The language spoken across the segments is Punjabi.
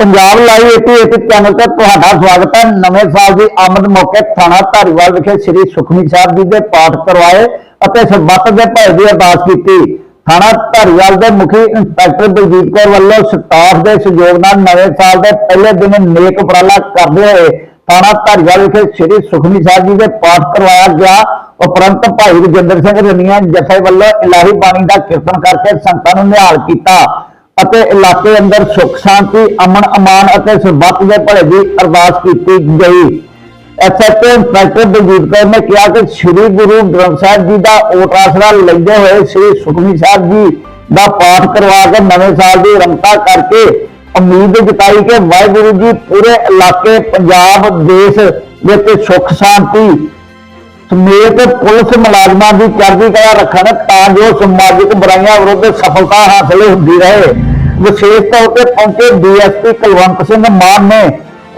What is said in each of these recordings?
ਪੰਜਾਬ ਲਾਈਵ 88 ਚੈਨਲ ਤੇ ਤੁਹਾਡਾ ਸਵਾਗਤ ਹੈ। ਨਵੇਂ ਸਾਲ ਦੀ ਆਮਦ ਮੌਕੇ ਥਾਣਾ ਧਾਰੀਵਾਲ ਵਿਖੇ ਸ੍ਰੀ ਸੁਖਮਨੀ ਸਾਹਿਬ ਜੀ ਦੇ ਪਾਠ ਕਰਵਾਏ ਅਤੇ ਸਰਬੱਤ ਦੇ ਭਲੇ ਦੀ ਅਰਦਾਸ ਕੀਤੀ। ਥਾਣਾ ਧਾਰੀਵਾਲ ਦੇ ਮੁਖੀ ਇੰਸਪੈਕਟਰ ਬਲਜੀਤ ਕੌਰ ਵੱਲੋਂ ਸਟਾਫ ਦੇ ਸਹਿਯੋਗ ਨਾਲ ਨਵੇਂ ਸਾਲ ਦੇ ਪਹਿਲੇ ਦਿਨ ਨੇਕ ਉਪਰਾਲਾ ਕਰਦੇ ਹੋਏ ਥਾਣਾ ਧਾਰੀਵਾਲ ਵਿਖੇ ਸ੍ਰੀ ਸੁਖਮਨੀ ਸਾਹਿਬ ਜੀ ਦੇ ਪਾਠ ਕਰਵਾਇਆ ਗਿਆ। ਉਪਰੰਤ ਭਾਈ ਰਜਿੰਦਰ ਸਿੰਘ ਰਣੀਆਂ ਜਥੇ ਵੱਲੋਂ ਇਲਾਹੀ ਬਾਣੀ ਦਾ ਕੀਰਤਨ ਕਰਕੇ ਸੰਗਤਾਂ ਨੂੰ ਨਿਹਾਲ ਕੀਤਾ। ਅਤੇ ਇਲਾਕੇ ਅੰਦਰ ਸੁੱਖ, ਸ਼ਾਂਤੀ, ਅਮਨ, ਅਮਾਨ ਅਤੇ ਸਰਬੱਤ ਦੇ ਭਲੇ ਦੀ ਅਰਦਾਸ ਕੀਤੀ ਗਈ। ਐਸਐਚਓ ਇੰਸਪੈਕਟਰ ਬਲਜੀਤ ਕੌਰ ਨੇ ਕਿਹਾ ਕਿ ਸ੍ਰੀ ਗੁਰੂ ਗ੍ਰੰਥ ਸਾਹਿਬ ਜੀ ਦਾ ਓਟ ਆਸਰਾ ਲੈਂਦੇ ਹੋਏ ਸ੍ਰੀ ਸੁਖਮਨੀ ਸਾਹਿਬ ਜੀ ਦਾ ਪਾਠ ਕਰਵਾ ਕੇ ਨਵੇਂ ਸਾਲ ਦੀ ਰੰਗਤਾ ਕਰਕੇ ਉਮੀਦ ਜਤਾਈ ਕਿ ਵਾਹਿਗੁਰੂ ਜੀ ਪੂਰੇ ਇਲਾਕੇ, ਪੰਜਾਬ, ਦੇਸ਼ ਵਿੱਚ ਸੁੱਖ, ਸ਼ਾਂਤੀ ਸਮੇਤ ਪੁਲਿਸ ਮੁਲਾਜ਼ਮਾਂ ਦੀ ਚੜ੍ਹਦੀ ਕਲਾ ਰੱਖਣ ਤਾਂ ਜੋ ਸਮਾਜਿਕ ਬੁਰਾਈਆਂ ਵਿਰੁੱਧ ਸਫਲਤਾ ਹਾਸਲ ਹੁੰਦੀ ਰਹੇ। ਵਿਸ਼ੇਸ਼ ਤੌਰ ਤੇ ਪਹੁੰਚੇ ਡੀਐਸਪੀ ਕੁਲਵੰਤ ਸਿੰਘ ਮਾਨ ਨੇ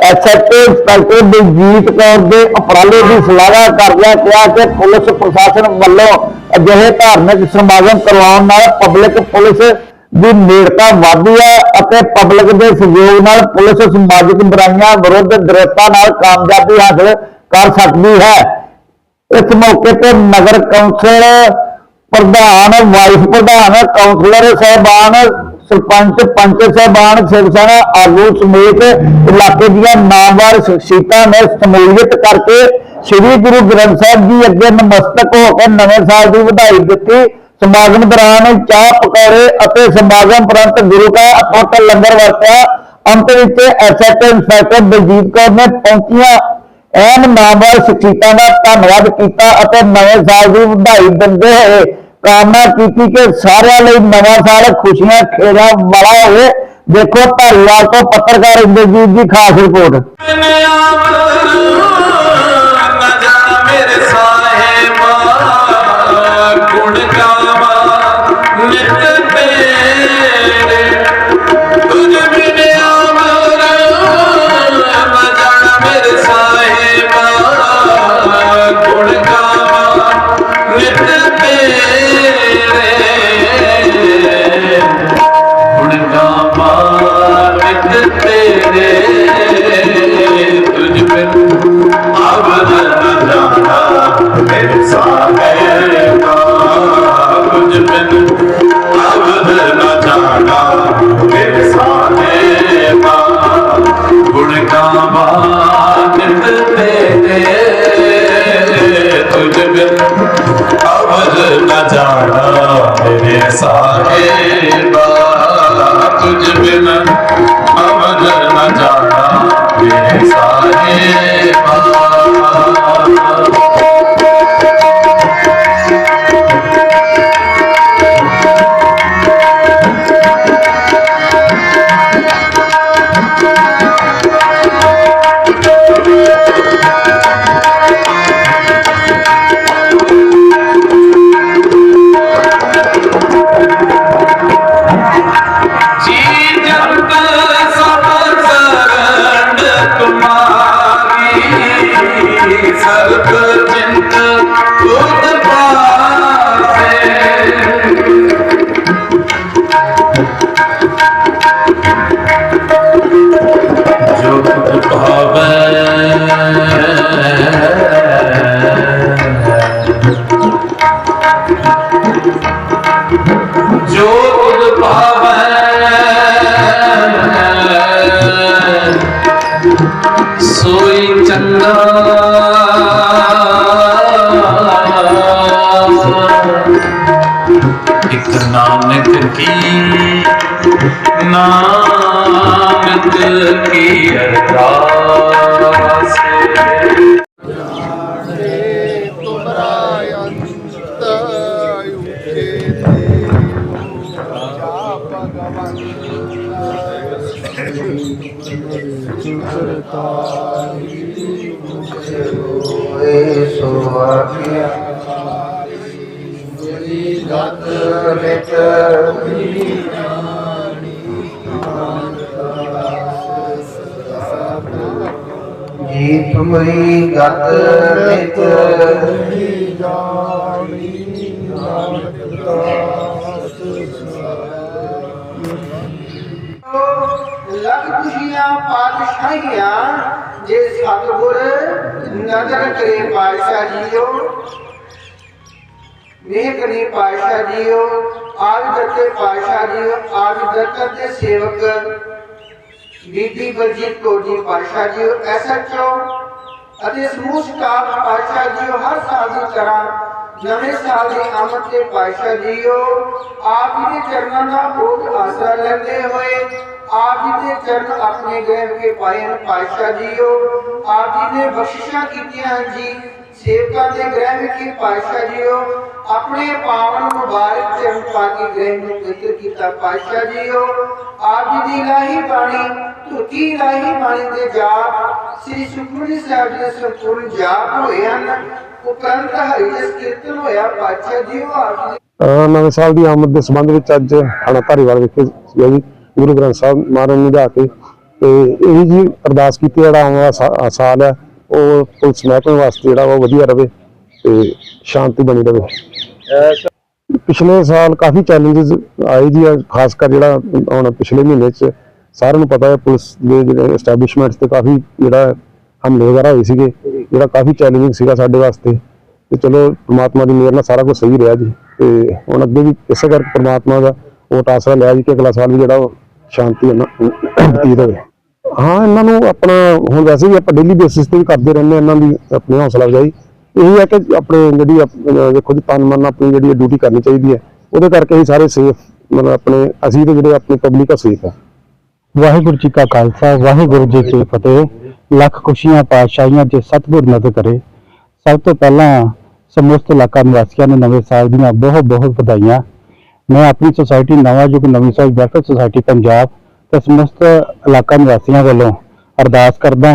ਐਸਐਚਓ ਇੰਸਪੈਕਟਰ ਬਲਜੀਤ ਕੌਰ ਦੇ ਉਪਰਾਲੇ ਦੀ ਸ਼ਲਾਘਾ ਕਰਦਿਆਂ ਕਿਹਾ ਕਿ ਪੁਲਿਸ ਪ੍ਰਸ਼ਾਸਨ ਵੱਲੋਂ ਅਜਿਹੇ ਧਾਰਮਿਕ ਸਮਾਗਮ ਕਰਵਾਉਣ ਨਾਲ ਪਬਲਿਕ ਪੁਲਿਸ ਦੀ ਨੇੜਤਾ ਵਧਦੀ ਹੈ ਅਤੇ ਪਬਲਿਕ ਦੇ ਸਹਿਯੋਗ ਨਾਲ ਪੁਲਿਸ ਸਮਾਜਿਕ ਬੁਰਾਈਆਂ ਵਿਰੁੱਧ ਦ੍ਰਿੜਤਾ ਨਾਲ ਕਾਮਯਾਬੀ ਹਾਸਲ ਕਰ ਸਕਦੀ ਹੈ। ਇਸ ਮੌਕੇ ਤੇ ਨਗਰ ਕੌਂਸਲ ਪ੍ਰਧਾਨ, ਵਾਈਸ ਪ੍ਰਧਾਨ, ਕੌਂਸਲਰ ਸਹਿਬਾਨ, ਸਰਪੰਚ ਪੰਚ ਸਹਿਬਾਨ ਸਿਵ ਆਗੂ ਸਮੇਤ ਇਲਾਕੇ ਦੀਆਂ ਨਾਮਵਰ ਸ਼ਖਸੀਅਤਾਂ ਨੇ ਸਮੂਲੀਅਤ ਕਰਕੇ ਸ੍ਰੀ ਗੁਰੂ ਗ੍ਰੰਥ ਸਾਹਿਬ ਜੀ ਅੱਗੇ ਨਮਸਤਕ ਹੋ ਕੇ ਨਵੇਂ ਸਾਲ ਦੀ ਵਧਾਈ ਦਿੱਤੀ। ਸਮਾਗਮ ਦੌਰਾਨ ਚਾਹ ਪਕੌੜੇ ਅਤੇ ਸਮਾਗਮ ਪ੍ਰੰਤ ਗੁਰੂ ਕਾ ਅਟੁੱਟ ਲੰਗਰ ਵਰਤਿਆ। ਅੰਤ ਵਿੱਚ ਐਸਐਚਓ ਇੰਸਪੈਕਟਰ ਬਲਜੀਤ ਕੌਰ ਨੇ ਪਹੁੰਚੀਆਂ। ਐਨ ਨਾਮਵਰ ਸ਼ਖਸੀਅਤਾਂ ਦਾ ਧੰਨਵਾਦ ਕੀਤਾ ਅਤੇ ਨਵੇਂ ਸਾਲ ਦੀ ਵਧਾਈ ਦਿੰਦੇ ਹੋਏ ਕਾਮਨਾ ਕੀਤੀ ਕਿ ਸਾਰਿਆਂ ਲਈ ਨਵਾਂ ਸਾਲ ਖੁਸ਼ੀਆਂ ਖੇੜਾ ਵਾਲਾ ਹੋਵੇ। ਦੇਖੋ, ਧੰਨਵਾਦ ਤੋਂ ਪੱਤਰਕਾਰ ਇੰਦਰਜੀਤ ਦੀ ਖਾਸ ਰਿਪੋਰਟ। ਮੇਰੇ ਸਾਹਿਬਾ ਗੁਣ ਗਾਵਾ, ਨਿਤ ਮੇਰੇ ਸਾਹਿਬਾ ਇਕ ਨਾਨਕ ਕੀ? ਨਾਨਕ ਕੀ ਅਰਦਾਸ? ਤੁਮਰਾ ਅੰਤ ਉਠੇ ਤੇ ਜਾ ਭਗਵੰਤ ਸੁਰਤਾਰੀ ਮੁਝੇ ਹੋਏ ਸੁਆਗਿਆ ਗੁਰੀ ਗਤ ਵਿੱਚ ਜੀ ਤੁਮਰੀ ਗਤ ਨਿਤ ਜਾਣੀ ਨਾਨਕ ਦਾਸ ਲੱਖ ਖੁਸ਼ੀਆਂ ਪਾਤਸ਼ਾਹੀਆਂ ਜੇ ਸਤਿਗੁਰ ਨਜ਼ਰ ਕਰੇ ਪਾਤਸ਼ਾਹ ਜੀਓ ਮੇਹ ਕਰੀ ਪਾਤਸ਼ਾਹ ਜੀਓ, ਆਜ ਦਿੱਤੇ ਪਾਤਸ਼ਾਹ ਜੀਓ, ਆਜ ਦਰਤ ਦੇ ਸੇਵਕ ਬੀਬੀ ਬਲਜੀਤ ਕੌਰ ਜੀ ਪਾਤਸ਼ਾਹ ਜੀਓ ਐਸਐਚਓ ਅਤੇ ਸਮੂਹ ਸਟਾਫ ਪਾਤਸ਼ਾਹ ਜੀਓ, ਹਰ ਸਾਲ ਦੀ ਤਰ੍ਹਾਂ ਨਵੇਂ ਸਾਲ ਦੀ ਆਮਦ ਤੇ ਪਾਤਸ਼ਾਹ ਜੀਓ, ਆਪ ਜੀ ਦੇ ਚਰਨਾਂ ਦਾ ਬਹੁਤ ਆਸਰਾ ਲੈਂਦੇ ਹੋਏ, ਆਪ ਜੀ ਦੇ ਚਰਨ ਆਪਣੇ ਗ੍ਰਹਿ ਕੇ ਪਾਏ ਹਨ ਪਾਤਸ਼ਾਹ ਜੀਓ, ਆਪ ਜੀ ਨੇ ਬਖਸ਼ਿਸ਼ਾਂ ਕੀਤੀਆਂ ਜੀ। ਸੇਵਕਾਂ ਦੇ ਗ੍ਰਹਿ ਵਿਖੇ ਪਾਤਸ਼ਾਹ ਜੀਓ, ਆਪਣੇ ਪਾਵਨ ਮੁਬਾਰਕ ਚਰਨ ਪਾ ਗ੍ਰਹਿ ਨੂੰ ਪਵਿੱਤਰ ਕੀਤਾ ਪਾਤਸ਼ਾਹ ਜੀਓ। ਆਪ ਜੀ ਦੀ ਇਲਾਹੀ ਬਾਣੀ ਤੁਕੀ ਇਲਾਹੀ ਬਾਣੀ ਦੇ ਜਾਪ, ਸ੍ਰੀ ਸੁਖਮਨੀ ਸਾਹਿਬ ਦੇ ਸੰਪੂਰਨ ਜਾਪ ਹੋਏ ਹਨ। ਉਪਰੰਤ ਹਰੀ ਕੀਰਤਨ ਹੋਇਆ ਪਾਤਸ਼ਾਹ ਜੀਓ, ਆਪ ਜੀ ਨਵੇਂ ਸਾਲ ਦੀ ਆਮਦ ਦੇ ਸੰਬੰਧ ਵਿੱਚ ਅੱਜ ਥਾਣਾ ਧਾਰੀਵਾਲ ਵਿਖੇ ਜੀ ਗੁਰੂ ਗ੍ਰੰਥ ਸਾਹਿਬ ਮਹਾਰਾਜ ਨੂੰ ਜਾ ਕੇ ਤੇ ਇਹ ਜੀ ਅਰਦਾਸ ਕੀਤੀ ਜਿਹੜਾ ਆਉਣ ਵਾਲਾ ਸਾਲ ਹੈ। ਉਹ ਪੁਲਿਸ ਮਹਿਕਮੇ ਵਾਸਤੇ ਜਿਹੜਾ ਵਾ ਉਹ ਵਧੀਆ ਰਵੇ ਤੇ ਸ਼ਾਂਤੀ ਬਣੀ ਰਵੇ। ਪਿਛਲੇ ਸਾਲ ਕਾਫੀ ਚੈਲੰਜਸ ਆਏ ਜੀ ਆ, ਖਾਸ ਕਰ ਜਿਹੜਾ ਹੁਣ ਪਿਛਲੇ ਮਹੀਨੇ ਚ ਸਾਰਿਆਂ ਨੂੰ ਪਤਾ ਹੈ ਪੁਲਿਸ ਦੇ ਜਿਹੜੇ ਐਸਟੈਬਲਿਸ਼ਮੈਂਟਸ ਤੇ ਕਾਫੀ ਜਿਹੜਾ ਹਮਲੇ ਵਗੈਰਾ ਹੋਏ ਸੀਗੇ ਜਿਹੜਾ ਕਾਫੀ ਚੈਲੰਜਿੰਗ ਸੀਗਾ ਸਾਡੇ ਵਾਸਤੇ। ਤੇ ਚਲੋ ਪ੍ਰਮਾਤਮਾ ਦੀ ਮਿਹਰ ਨਾਲ ਸਾਰਾ ਕੁਝ ਸਹੀ ਰਿਹਾ ਜੀ। ਤੇ ਹੁਣ ਅੱਗੇ ਵੀ ਇਸੇ ਕਰਕੇ ਪ੍ਰਮਾਤਮਾ ਦਾ ਉਹ ਆਸਰਾ ਲਿਆ ਜੀ ਕਿ ਅਗਲਾ ਸਾਲ ਵੀ ਜਿਹੜਾ ਉਹ ਸ਼ਾਂਤੀ ਨਾਲ ਬਤੀਤ ਹੋਵੇ। ਹਾਂ, ਇਹਨਾਂ ਨੂੰ ਆਪਣਾ ਹੁਣ ਵੈਸੇ ਵੀ ਆਪਾਂ ਡੇਲੀ ਬੇਸਿਸ ਤੇ ਵੀ ਕਰਦੇ ਰਹਿੰਦੇ ਇਹਨਾਂ ਦੀ ਆਪਣੀ ਹੌਸਲਾ ਅਫਜ਼ਾਈ। ਇਹ ਹੈ ਕਿ ਆਪਣੇ ਜਿਹੜੀ ਆਪ- ਜੀ, ਤਨ ਮਨ ਆਪਣੀ ਜਿਹੜੀ ਡਿਊਟੀ ਕਰਨੀ ਚਾਹੀਦੀ ਹੈ। ਉਹਦੇ ਕਰਕੇ ਹੀ ਸਾਰੇ ਸੇਫ ਮਤਲਬ ਆਪਣੇ ਅਸੀਂ ਤੇ ਜਿਹੜੇ ਆਪਣੀ ਪਬਲਿਕ ਆ ਸੇਫ ਹੈ ਵਾਹਿਗੁਰੂ ਜੀ ਕਾ ਖਾਲਸਾ, ਵਾਹਿਗੁਰੂ ਜੀ ਕੀ ਫਤਿਹ। ਲੱਖ ਖੁਸ਼ੀਆਂ, ਪਾਤਸ਼ਾਹੀਆਂ ਜੇ ਸਤਿਗੁਰ ਨਜ਼ਰ ਕਰੇ। ਸਭ ਤੋਂ ਪਹਿਲਾਂ ਸਮਸਤ ਇਲਾਕਾ ਨਿਵਾਸੀਆਂ ਨੂੰ ਨਵੇਂ ਸਾਲ ਦੀਆਂ ਬਹੁਤ ਬਹੁਤ ਵਧਾਈਆਂ। ਮੈਂ ਆਪਣੀ ਸੁਸਾਇਟੀ ਨਵਾਂ ਯੁਗ, ਨਵੀਂ ਸਾਲ ਵੈਲਫੇਅਰ ਸੁਸਾਇਟੀ ਪੰਜਾਬ ਤੇ ਸਮਸਤ ਇਲਾਕਾ ਨਿਵਾਸੀਆਂ ਵੱਲੋਂ ਅਰਦਾਸ ਕਰਦਾ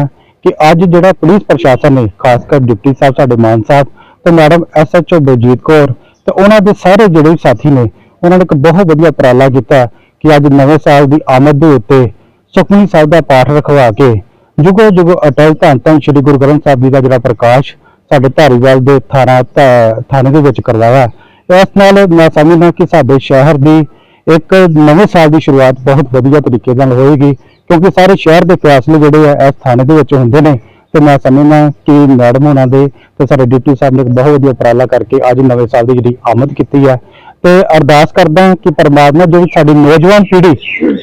ਕਿ ਅੱਜ ਜਿਹੜਾ ਪੁਲਿਸ ਪ੍ਰਸ਼ਾਸਨ ਨੇ, ਖਾਸ ਕਰ ਡਿਪਟੀ ਸਾਹਿਬ, ਸਾਡੇ ਮਾਨ ਸਾਹਿਬ ਤੇ ਮੈਡਮ ਐਸਐਚਓ ਬਲਜੀਤ ਕੌਰ ਤੇ ਉਹਨਾਂ ਦੇ ਸਾਰੇ ਜਿਹੜੇ ਵੀ ਸਾਥੀ ਨੇ, ਉਹਨਾਂ ਨੇ ਇੱਕ ਬਹੁਤ ਵਧੀਆ ਉਪਰਾਲਾ ਕੀਤਾ ਕਿ ਅੱਜ ਨਵੇਂ ਸਾਲ ਦੀ ਆਮਦ ਦੇ ਉੱਤੇ ਸੁਖਮਨੀ ਸਾਹਿਬ ਦਾ ਪਾਠ ਰਖਵਾ ਕੇ ਜੁਗੋ ਜੁਗੋ ਅਟਲ ਧੰਨ ਧੰਨ ਸ੍ਰੀ ਗੁਰੂ ਗ੍ਰੰਥ ਸਾਹਿਬ ਜੀ ਦਾ ਜਿਹੜਾ ਪ੍ਰਕਾਸ਼ ਸਾਡੇ ਧਾਰੀਵਾਲ ਦੇ ਥਾਣਾ ਥਾਣੇ ਦੇ ਵਿੱਚ ਕਰਵਾਇਆ। ਇਸ ਨਾਲ ਮੈਂ ਸਮਝਦਾ ਕਿ ਸਾਡੇ ਸ਼ਹਿਰ ਦੀ ਇੱਕ ਨਵੇਂ ਸਾਲ ਦੀ ਸ਼ੁਰੂਆਤ ਬਹੁਤ ਵਧੀਆ ਤਰੀਕੇ ਨਾਲ ਹੋਏਗੀ, ਕਿਉਂਕਿ ਸਾਰੇ ਸ਼ਹਿਰ ਦੇ ਫੈਸਲੇ ਜਿਹੜੇ ਆ ਇਸ ਥਾਣੇ ਦੇ ਵਿੱਚ ਹੁੰਦੇ ਨੇ। ਤੇ ਮੈਂ ਸਮਝਦਾ ਕਿ ਮੈਡਮ ਹੋਣਾ ਦੇ ਤੇ ਸਾਡੇ ਡਿਪਟੀ ਸਾਹਿਬ ਨੇ ਇੱਕ ਬਹੁਤ ਵਧੀਆ ਉਪਰਾਲਾ ਕਰਕੇ ਅੱਜ ਨਵੇਂ ਸਾਲ ਦੀ ਜਿਹੜੀ ਆਮਦ ਕੀਤੀ ਹੈ ਤੇ ਅਰਦਾਸ ਕਰਦਾ ਕਿ ਪਰਮਾਤਮਾ ਜੋ ਸਾਡੀ ਨੌਜਵਾਨ ਪੀੜ੍ਹੀ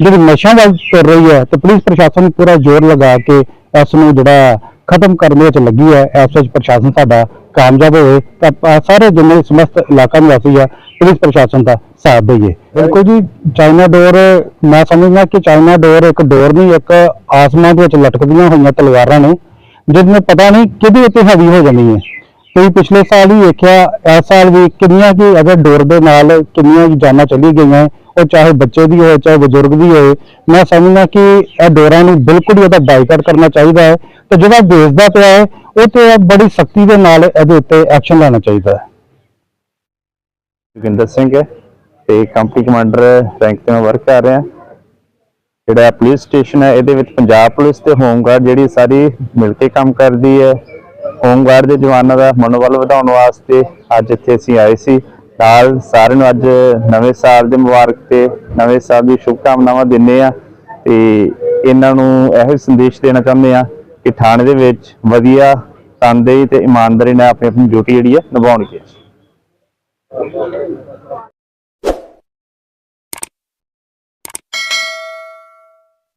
ਜਿਹੜੀ ਨਸ਼ਿਆਂ ਵੱਲ ਤੁਰ ਰਹੀ ਹੈ ਤੇ ਪੁਲਿਸ ਪ੍ਰਸ਼ਾਸਨ ਪੂਰਾ ਜ਼ੋਰ ਲਗਾ ਕੇ ਇਸ ਨੂੰ ਜਿਹੜਾ ਖਤਮ ਕਰਨ ਦੇ ਵਿੱਚ ਲੱਗੀ ਹੈ ਇਸ ਵਿੱਚ ਪ੍ਰਸ਼ਾਸਨ ਸਾਡਾ ਕਾਮਯਾਬ ਹੋਵੇ। ਤਾਂ ਸਾਰੇ ਜਿੰਨੇ ਸਮਸਤ ਇਲਾਕਾ ਨਿਵਾਸੀ ਆ, ਪੁਲਿਸ ਪ੍ਰਸ਼ਾਸਨ ਦਾ ਸਾਥ ਦੇਈਏ। ਬਿਲਕੁਲ ਜੀ ਚਾਈਨਾ ਡੋਰ ਮੈਂ ਸਮਝਦਾ ਕਿ ਚਾਈਨਾ ਡੋਰ ਇੱਕ ਡੋਰ ਨਹੀਂ, ਇੱਕ ਆਸਮਾਨ ਦੇ ਵਿੱਚ ਲਟਕਦੀਆਂ ਹੋਈਆਂ ਤਲਵਾਰਾਂ ਨੇ, ਜਿਹਨੇ ਪਤਾ ਨਹੀਂ ਕਿਹਦੇ ਉੱਤੇ ਹਾਵੀ ਹੋ ਜਾਣੀ ਹੈ। ਤੁਸੀਂ ਪਿਛਲੇ ਸਾਲ ਹੀ ਵੇਖਿਆ, ਇਸ ਸਾਲ ਵੀ ਕਿੰਨੀਆਂ ਕਿ ਅਗਰ ਡੋਰ ਦੇ ਨਾਲ ਕਿੰਨੀਆਂ ਜਾਨਾਂ ਚਲੀ ਗਈਆਂ, ਉਹ ਚਾਹੇ ਬੱਚੇ ਦੀ ਹੋਵੇ ਚਾਹੇ ਬਜ਼ੁਰਗ ਦੀ ਹੋਵੇ ਮੈਂ ਸਮਝਦਾ ਕਿ ਇਹ ਡੋਰਾਂ ਨੂੰ ਬਿਲਕੁਲ ਹੀ ਇਹਦਾ ਬਾਈਕਾਟ ਕਰਨਾ ਚਾਹੀਦਾ ਹੈ ਤੇ ਜਿਹੜਾ ਵੇਚਦਾ ਪਿਆ ਹੈ, ਉਹ ਤੇ ਬੜੀ ਸਖਤੀ ਦੇ ਨਾਲ ਇਹਦੇ ਉੱਤੇ ਐਕਸ਼ਨ ਲੈਣਾ ਚਾਹੀਦਾ ਹੈ। ਜੋਗਿੰਦਰ ਸਿੰਘ ਹੈ। ਤੇ ਕੰਪਨੀ ਕਮਾਂਡਰ ਰੈਂਕ ਤੇ ਮੈਂ ਵਰਕ ਕਰ ਰਿਹਾ। ਜਿਹੜਾ ਪੁਲਿਸ ਸਟੇਸ਼ਨ ਹੈ, ਇਹਦੇ ਵਿੱਚ ਪੰਜਾਬ ਪੁਲਿਸ ਤੇ ਹੋਮਗਾਰਡ ਜਿਹੜੀ ਸਾਰੀ ਮਿਲ ਕੇ ਕੰਮ ਕਰਦੀ ਹੈ। ਹੋਮਗਾਰਡ ਦੇ ਜਵਾਨਾਂ ਦਾ ਮਨੋਬਲ ਵਧਾਉਣ ਵਾਸਤੇ ਅੱਜ ਇੱਥੇ ਅਸੀਂ ਆਏ ਸੀ। ਨਾਲ ਸਾਰਿਆਂ ਨੂੰ ਅੱਜ ਨਵੇਂ ਸਾਲ ਦੇ ਮੁਬਾਰਕ ਤੇ ਨਵੇਂ ਸਾਲ ਦੀ ਸ਼ੁਭਕਾਮਨਾਵਾਂ ਦਿੰਦੇ ਆ ਤੇ ਇਹਨਾਂ ਨੂੰ ਇਹੋ ਸੰਦੇਸ਼ ਦੇਣਾ ਚਾਹੁੰਦੇ ਆ ਕਿ ਥਾਣੇ ਦੇ ਵਿੱਚ ਵਧੀਆ, ਤਨਦੇਹੀ ਤੇ ਇਮਾਨਦਾਰੀ ਨਾਲ ਆਪਣੀ ਆਪਣੀ ਡਿਊਟੀ ਜਿਹੜੀ ਹੈ ਨਿਭਾਉਣਗੇ